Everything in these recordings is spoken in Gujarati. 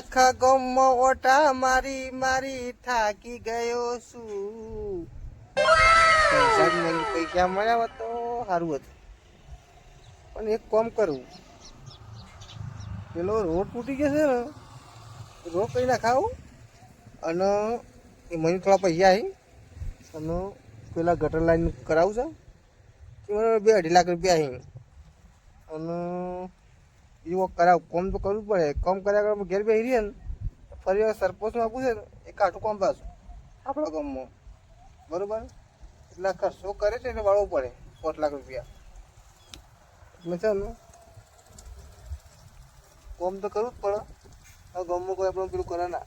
આખા ગમમાં ઓટા મારી મારી થાકી ગયો છું. પૈસા મળ્યા હોત તો સારું હતું. પણ એક કોમ કરું. પેલો રોડ તૂટી ગયો છે ને, રોડ કઈ ના ખાવું અને એ મને થોડા પૈસા આવી અને પેલા ગટર લાઈન કરાવું છે. મને બે અઢી લાખ રૂપિયા આવી અને એવો કરાવ, કોમ તો કરવું પડે. કોમ કર્યા કરે ઘેર બેસી રહીએ ને, ફરી વાર સરપંચમાં આપવું છે ને, એ કાઠું કોમ પાછું. આપણા ગામમાં. બરોબર? એટલે ખર્ચો કરે છે એટલે વાળવું પડે, પાંચ લાખ રૂપિયા. એટલે છે ને કોમ તો કરવું જ પડે. આ ગામમાં કોઈ આપણે પેલું કરે ના.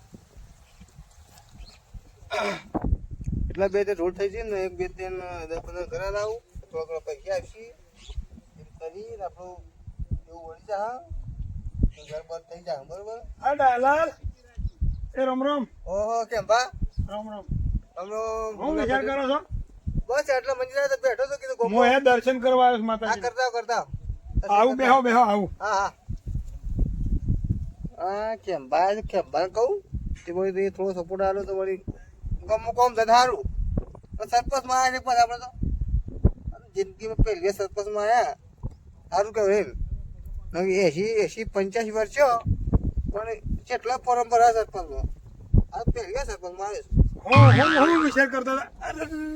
એટલા બે તે રોડ થઈ જાય ને, એક, બે, ત્રણ, દસ, પંદર ઘરે લાવું થોડા ઘણા પૈસા આપીએ, એમ કરીને આપણું એવું વળી જા ઘર બંધ થઈ જાય બરોબર? હા ડાલાલ એ રમ રમ. ઓહો કેમ બા? રામ રામ. હમણો હું વિચાર કરો છો? બસ એટલે મંજિરા તો બેઠો તો કીધું હું એ દર્શન કરવા આવ્યો છું માતાજી કરતા કરતા આવું. બેહો બેહો આવું. હા હા. હા કેમ બા કેમ બા કહું? તે વળી થોડો સપોર્ટ આવ્યો તો વળી ગમો કોમ તો સરપંચમાં આવ્યા ને પણ આપણે તો. જિંદગીમાં પહેલી સરપંચમાં આવ્યા સારું કહેવાય એમ. એસી એસી પંચ્યાસી વર્ષ પણ કેટલા પરંપરા સરપંચમાં આ પહેલી સરપંચ મારે હું વિચાર કરતો હતો.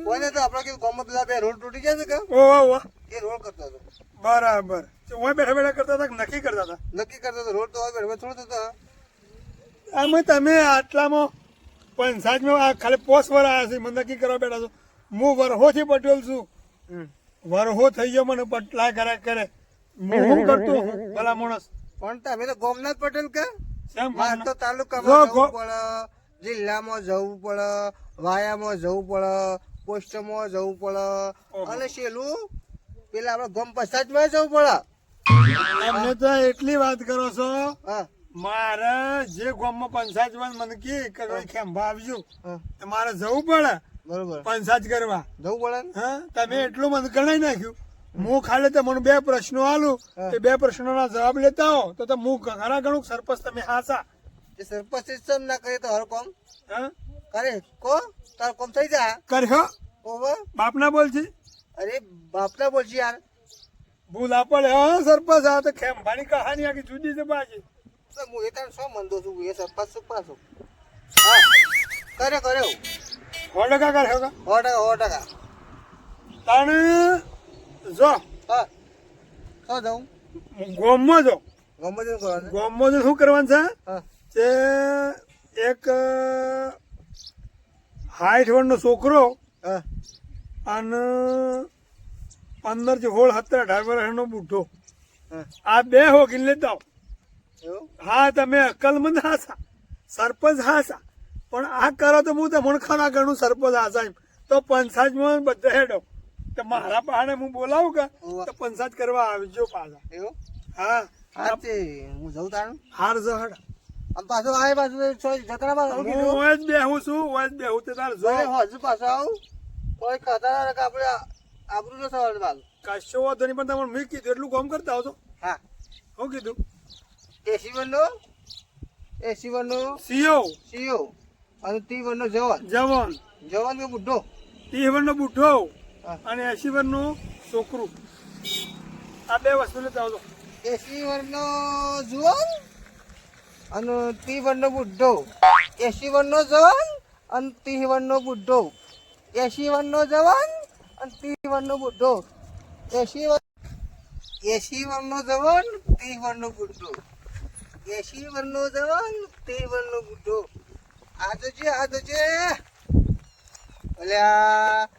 કોઈને તો આપણે કેવું ગામમાં પેલા બે રોડ તૂટી જાય છે કે? ઓ વાહ ઓ એ રોડ કરતા હતા. બરાબર. હું બેઠા બેઠા કરતા હતા નક્કી કરતા હતા? નક્કી કરતા હતા રોડ તો હવે હવે થોડો થતો આમાં તમે આટલામાં પંચાયતમાં આ ખાલી પોસ વર આવ્યા છે મને નક્કી કરવા બેઠા છો. હું વરહોથી પટેલ છું. વરહો થઈ ગયો મને પટલા કરે કરે. હું કરતો હું? ભલા માણસ. પણ તમે તો ગોમનાથ પટેલ કે? મારે તો જો, તાલુકામાં જવું પડે જિલ્લામાં જવું પડે વાયામાં જવું પડે પોસ્ટમાં જવું પડે. અને છેલ્લું પેલા આપણે ગમ પંચાયતમાં જવું પડે. તમે તો એટલી વાત કરો છો. હા. મારે જે ગામમાં પંચાયત હોય મને કે ખેંભા આવજો. મારે જવું પડે. બરોબર. પંચાયત કરવા. જવું પડે ને? હા તમે એટલું મને ગણાઈ નાખ્યું. હું ખાલી તમને બે પ્રશ્નો આલું. તે બે પ્રશ્નોના જવાબ લેતા હો તો તો હું ઘણા ઘણું સરપંચ તમે હાસા. એ સરપંચ સિસ્ટમ ના કરે તો હરકોમ હા? કરે. કો? તાર કોમ થઈ જા. કર્યો ઓવર બાપના બોલ છે. અરે બાપના બોલছি યાર. ભૂલ આપડે હા સરપંચ આ તો ખેંભાની કહાની આખી જુદી છે બાજી તો હું એ તાર શું મંદો છું? એ સરપંચ શું છું હા. કરે કર્યો ટકા કર્યો સો ટકા સો ટકા. તાણ જો. હા. શું જાઉં? ગોમમાં જો. કરવાનું ગોમમાં જો શું કરવાનું છે? હા. તે એક હાઈઠ વર્ષનો છોકરો હા. અને પંદરથી સોળ સત્તર અઢાર વર્ષનો બુઢો. હા. આ બે હોકીને લેતા આવો. હા તમે અકલમંદ હાસા સરપંચ હાસા. પણ આ કરો તો હું તમને ખરા ગણું સરપંચ હાસા એમ. તો પંચાયતમાં બધા હેડો. તો મારા પહાડે હું બોલાવું કે. તો પંચાયત કરવા આવજો પાછા. એવો? હા. હા તે હું જઉં તારું હાર જહડ આમ પાછો આવે પાછું જતરા પાછું હું જ બેહું છું હું જ બેહું તે તાર જો. હજુ પાછો આવું. કોઈ કથા કે આપણે આબરૂ નો સવાલ બાલ કશો વાંધો નહીં પણ તમને મેં કીધું એટલું કામ કરતા આવજો. હા. શું કીધું? એસી વનનો? એસી વનનો? સીઓ. સીઓ. અને તી વનનો જવાન. જવાન. જવાન કે બુઢો? ટી વર્ષનો બુઢો. અને એસી વર્ષનું છોકરું. આ બે વસ્તુ લેતા આવજો. એસી વનનો જુવાન અને તી વનનો બુઢો એસી વનનો જવાન અને તી વનનો બુઢો એસી વનનો જવાન અને તી વનનો બુઢો એસી એસી વનનો જવાન તી વનનો બુઢો એસી વનનો જવાન તી વનનો બુઢો આ તો છે આ તો છે અલ્યા.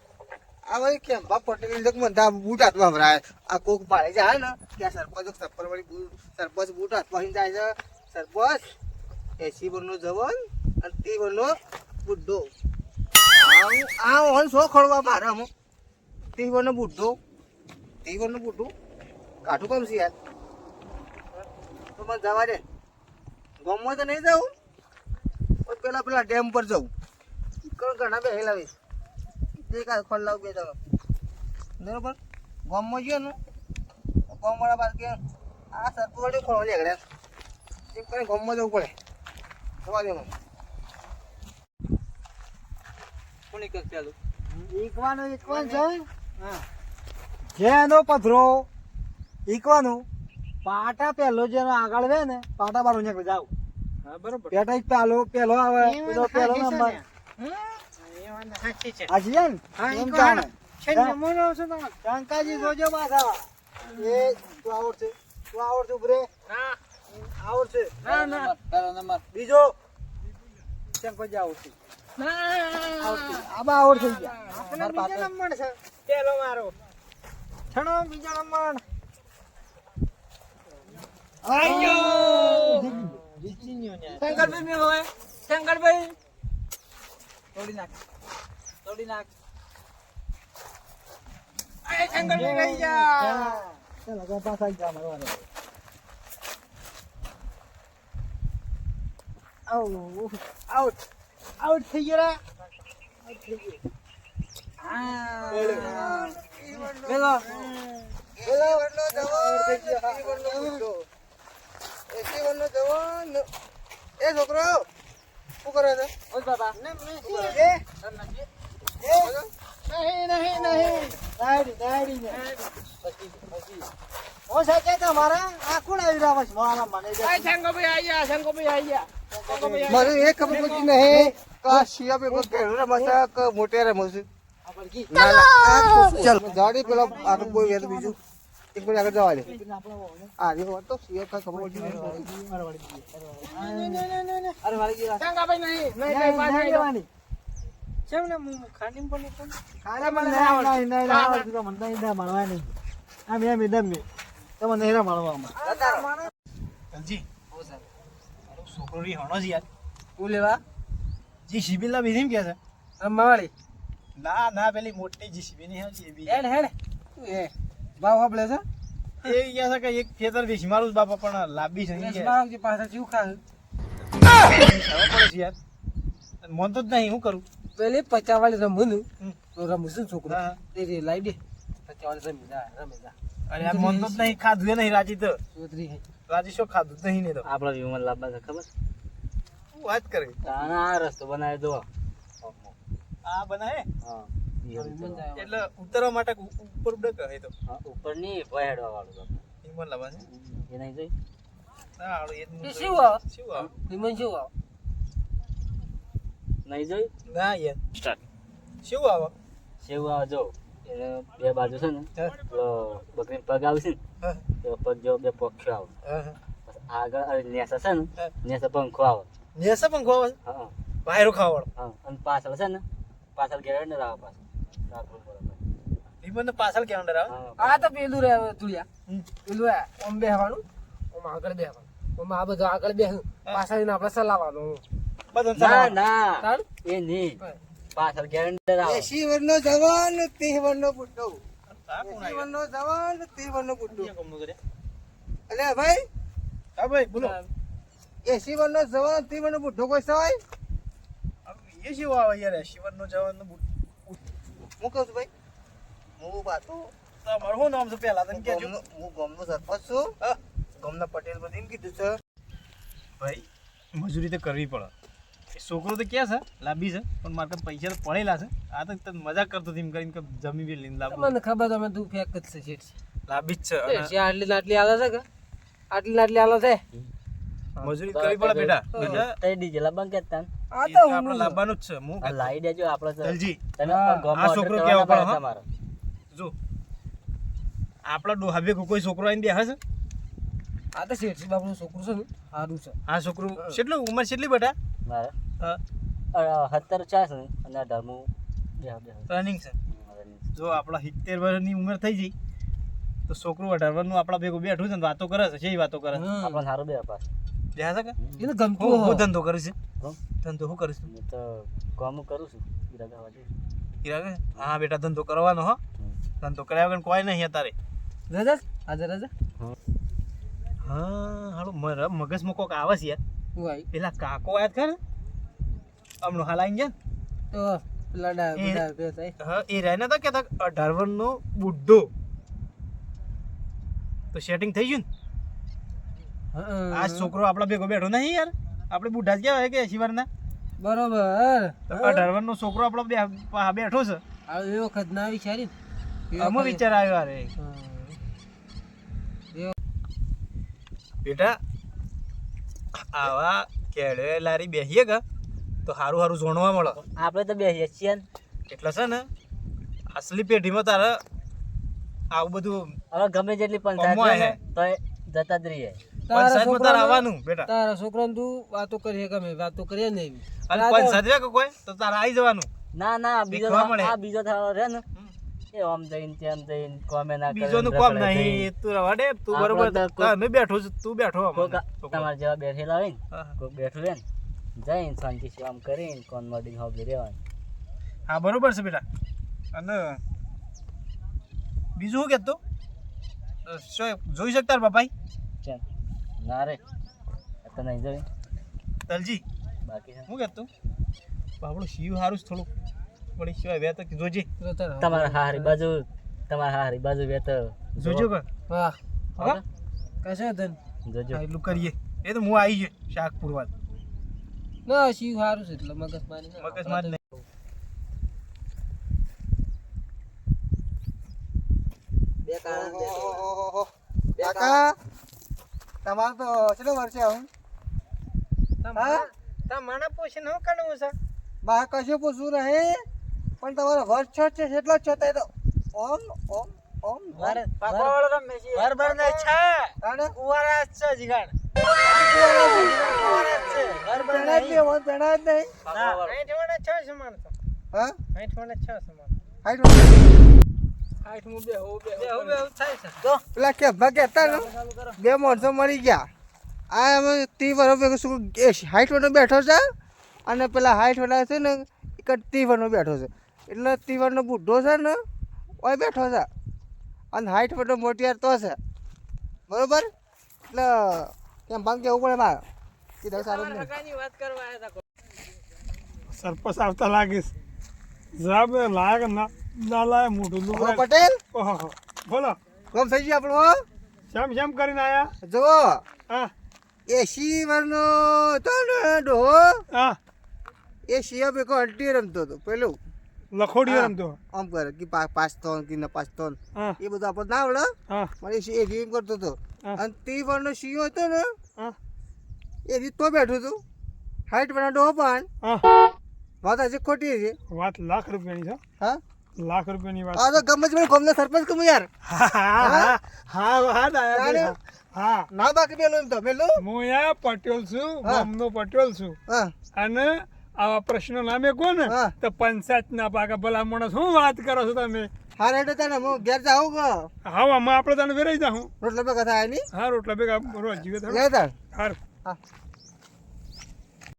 આ કેમ બા પટેલ મને આ બૂટ હાથમાં ભરાય. આ કોક પાડે જાય ને? ત્યાં સરપંચ સપ્પર વાળી સરપંચ બૂટ હાથમાં જાય છે. સરપંચ એસી વરનો જવાન અને તે બુઢો આવું આ ઓન શો ખોળવા મારે અમુક તે વરનો બુઢો તે વરનો બુઢો કાઠું કામ છે યાર. તો મને જવા દે. ગામમાં તો નહીં જાઉં પેલા પેલા ડેમ પર જવું ઘણા બે હેલાવીશ જે કાંઈ ખોલ લાવું બે ચાલો બરોબર? ગામમાં ગયો ને? ગામવાળા પાસે કે આ સરપંચ ખોલવા લેગડે એમ કરીને ગામમાં જવું પડે. થવા દે મને કોની કક ચાલુ? ઈકવાનો ઈકવાન છે? જેનો પથરો ઈકવાનું પાટા પહેલો જેનો આગળ રહે ને પાટા બાર ઉંજક જાવ હા બરોબર. પેટા એક પહેલો પહેલો આવે પેલો પહેલો નંબર. સાચી છે. હાજી છે હા, એમ છે. નમૂનો છે તમારો? શંકાજી જોજો પાછા. એ તું આવડશે. તું આવડશે ઉભરે. ના આવડશે. ના ના. પેલો નંબર. બીજો. શંકરજી આવડશે. આવડશે. આબા આવડશે ગયા આપણે બીજો નંબર છે. પેલો મારો. છણો બીજો નંબર. શંકરભાઈ મેં હોય શંકરભાઈ. તોડી નાખ. તોડી નાખ. અરે શંકરભાઈ રહી જા. ચાલો તો પાછા આવી જા મારવાનો આઉટ આઉટ આઉટ થઈ ગયા હા. પેલો પેલા વરનો જવાન, એસી વરનો બુઢો. એસી વરનો જવાન. એ છોકરો શું કરે છે? ઓય બાબા. એ? નહીં નહીં નહીં. ને. ઓ સાચે તમારા આ કોણ આવી રહ્યા છે? મારા મને જે શંકો ભાઈ આઈ ગયા શંકરભાઈ આઈ ગયા શંકરભાઈ એ ખબર પડતી નહીં. કા શિયા પે ઘેરું રમે છે કે મોટે રમે છે. આ પડકી ના ના આ તો ચાલ ગાડી પેલા આગળ કોઈ વેત બીજું. એક મિનિટ આગળ જવા દે. આ રે વાત તો શિયા કઈ ખબર પડતી નહીં. અરે વાળી ગઈ. શંકરભાઈ નહીં નહીં નહીં નહીં પાછા નહીં લેવાની કેમ ને હું પણ ખાલી મને નહીં નહીં નહીં આવડતું તો મને નહીં મળવા નહીં મેં તો મને નહીં મળવામાં. જી છોકરો રી હણો છે યાર. હું લેવા? જી શિબિલ ના બીજી કે છે. રમવાળી ના ના પેલી મોટી જી શિબિલની છે બી હેડ હેડ. તું એ. ભાવ આપલે છે? એ કહે છે કે એક ખેતર વીસ મારું બાપા પણ લાંબી છે પાછા જીવ ખા પડે છે યાર. મન તો જ નહીં હું કરું. પેલી પચાસ વાળી. તો રમું છું છોકરો. લાવી તે દે. પચાસ વાળી રમી જા રમી જા. અરે મન તો નહીં ખાધું એ નહીં રાજી તો. રાજી શું ખાધું નહીં ને તો. આપણા વિમાન લાંબા છે ખબર? શું વાત કરે? આ રસ્તો બનાવી દો આ બનાવે? હા. એટલે ઉતરવા માટે ઉપર ઉડે કહે તો? ઉપરની વાળું. ઈમન લાવવા છે એ નહીં જોઈ? ના એ જ એ નહીં. શું આવે? શું આવે? નિમન શું આવ? નહીં જોઈ ના યાર. સ્ટાર્ટ. શું આવે? સેવ આવે જો. એને બે બાજુ છે ને. બકરી પગ આવશે ને તો પગ જો બે પક્ષો આવે. આગળ અરે નેસા છે ને. નેસા પંખો આવે. નેસા પણ ખવાય હા વાયરો ખાવાળો હા અને પાછળ છે ને પાછળ ઘેર ને રાવ પાછળ. ઈમન પાછળ કેવું ડરાવે આ તો પેલું રે તુલિયા પેલું ઓમ બેહવાનું ઓમ આગળ બેહવાનું. ઓમ આ બધું આગળ બેહ. પાછળ એને આપણે સલાવવાનું બધું ના ચલાવવાનું. ના. એ નહીં. પાછળ ને જવાન? અલે ભાઈ. હા ભાઈ બોલો. જવાન કોઈ સવાય? એ આવે યાર કહું છું ભાઈ. હું બાતો તમારું શું નામ છે પહેલા? તને ગામનો- હું ગામનો સરપંચ છું. હા. ગામના પટેલ બધી એમ કીધું છે. ભાઈ મજૂરી તો કરવી પડે. છોકરો તો ક્યાં છે? લાંબી છે પણ મારે પૈસા તો પડેલા છે. આ તો તને મજાક કરતો હતી એમ કરીને કે જમી બી લઈને લાવું મને ખબર તમે તું ફેક જ છે શેઠ લાંબી જ છે આટલી લાટલી આલે છે કે? આટલી લાટલી આલે છે? મજૂરી કરવી પડે બેટા. તઈ ડીજે લાવવાનું કે તાન આ તો આપણો આપણે જ છે. હું લાઈ દેજો આપણો તો. દલજી તમે આ છોકરો કેવો પડે, હા? જો. આપણા ડોહાબે કોઈ છોકરો આવીને દેખા છે? આ તો શેઠ બાપનું છોકરું છે ને. સારું છે. આ છોકરું કેટલું ઉંમર કેટલી બેટા? મારે. સત્તર ચાસ છે. અને અઢારમું રનિંગ છે જો આપણા સિત્તેર વર્ષની ઉંમર થઈ જઈ તો છોકરું અઢાર વર્ષનું આપણા ભેગું બેઠું છે ને વાતો કરે છે છે વાતો કરે છે. આપણને સારું બે પાસ બેહે છે કે? એને ગમતું હું હું ધંધો કરું છું? ધંધો શું કરું છું? હું તો કામ કરું છું ઈરાદા હા બેટા ધંધો કરવાનો હો. ધંધો કર્યા વગર કોઈ નહીં અત્યારે. રજા આજે રજા? હા. હાલો મગજ મગજમાં કોક આવે છે યાર. પેલા કાકો આયા ખરે હમણાં હાલ આવીને ગયા? ને? તો પેલા ડા બધા બે થાય હા એ રહ્યા નતા કહેતા કે અઢાર નો બુડ્ઢો. તો સેટિંગ થઈ ગયું ને? આ છોકરો આપણા ભેગો બેઠો નહીં યાર. આપણે બુઢા જ કહેવાય કે એસી વારના બરોબર અઢાર નો છોકરો આપણો બેઠો છે. એ વખત ના વિચારી વખત- વિચાર આવ્યો અરે બેટા આવા કેળે લારી બેસીએ કે તો સારું સારું જોણવા મળે. આપણે તો બેસીએ છીએ એટલે છે ને અસલી પેઢીમાં તારે આવું બધું હવે ગમે જેટલી પંચાયત અમો હોય તો જતા જ રહીએ. પંચાયતમાં તારે આવવાનું બેટા. તારા છોકરાને તું વાતો કરીએ ગમે વાતો કરીએ ને અને તારા- પંચાયત હોય કોઈ? તો તારે આવી જવાનું. ના ના બીજો આ બીજો થાળો રહે ને. એ આમ જઈને તેમ જઈને કોમે ના બીજો બીજોનું કામ નહીં તું રવા તું બરોબર. તો બેઠો છું તું બેઠો તમારા જેવા બેઠેલા હોય ને. બેઠું રે ને. જઈને શાંતિ આમ કરીને કોન મડીને હોબી રહેવાનું. હા બરોબર છે બેટા. અને બીજું શું કહેતો? જોઈ શકતા બાપાઈ? કેમ ના રે. તો નહીં જોઈ તલજી બાકી છે. શું કહેતો? બાપડું શિવ હારું જ થોડું પણ શિવાય બે તો જોજે. તમારા હારી બાજુ તમારા હારી બાજુ વેતો તો જોજો પણ. હા હા? તન ધન જોજો. હા, એટલું કરીએ. એ તો હું આવી ગયો શાક પુરવા ના શિવ સારું છે એટલે મગજ મારી ના. મગજ મારી. કાકા તમારે તો કેટલો વર્ષે આવું? હા? તમારા પોષણ હું કરવું છે? બા કશું પૂછવું રહે પણ તમારો વર્ષ છ છે કેટલો છો તે તો ઓમ ઓમ ઓમ. મારે પાપાવાળો રમે છે. બરાબર ને છે તાણે? કુવારા છે જીગાડ. બે માણસો મરી ગયા. આ અમે ત્રી શું હાઈટ વાળો બેઠો છે અને પેલા હાઈટ વાળા છે ને, એક ત્રી વર્ષનો બેઠો છે. એટલે ત્રીવરનો બુઢો છે ને, ઓય બેઠો છે. અને હાઈટ વાળો મોટિયાર તો છે. બરોબર? એટલે કેમ ભાંગ કેવું પડે કરવા આવ્યા હતા સરપંચ આવતા લાગીશ. જવાબ લાયક ના ના લાય મોટું હલો, પટેલ? ઓહો બોલો. કોમ થઈ ગયું આપણું શેમ શેમ કરીને આયા? જો હા. એસી વર્ષનો તો ને ડોહો? હા. એ શિયા ભેગો હંટી રમતો હતો પેલું. લખોડી રમતો આમ કરે કે પાસ પાંચ કે ન પાસ થોન હા. એ બધું આપણને ના આવડે. હા. મને એ ગેમ કરતો હતો. અને તે વર્ષનો સિંહ હતો ને હા. એ રીત તો બેઠું હતું. હાઈટ પણ હા. વાત હજી ખોટી છે. વાત લાખ રૂપિયાની છે હા. લાખ રૂપિયાની વાત. આ તો ગમે મને ગમનો સરપંચ કમ યાર. હા હા? હા હા હા હા. ના બાકી પેલું એમ તો પેલું? હું યા પટેલ છું. ગામનો પટેલ છું. હા. અને આવા પ્રશ્નો નામે કોને. તો પંચાયત ના પાકા ભલા માણસ શું વાત કરો છો તમે? હા રેડો તને હું ઘેર જાઉં કે? હા આમાં આપણે તને વેરાઈ જાઉં રોટલા ભેગા થાય નહીં? હા રોટલા ભેગા રોજ જીવે તાર હાર. હા.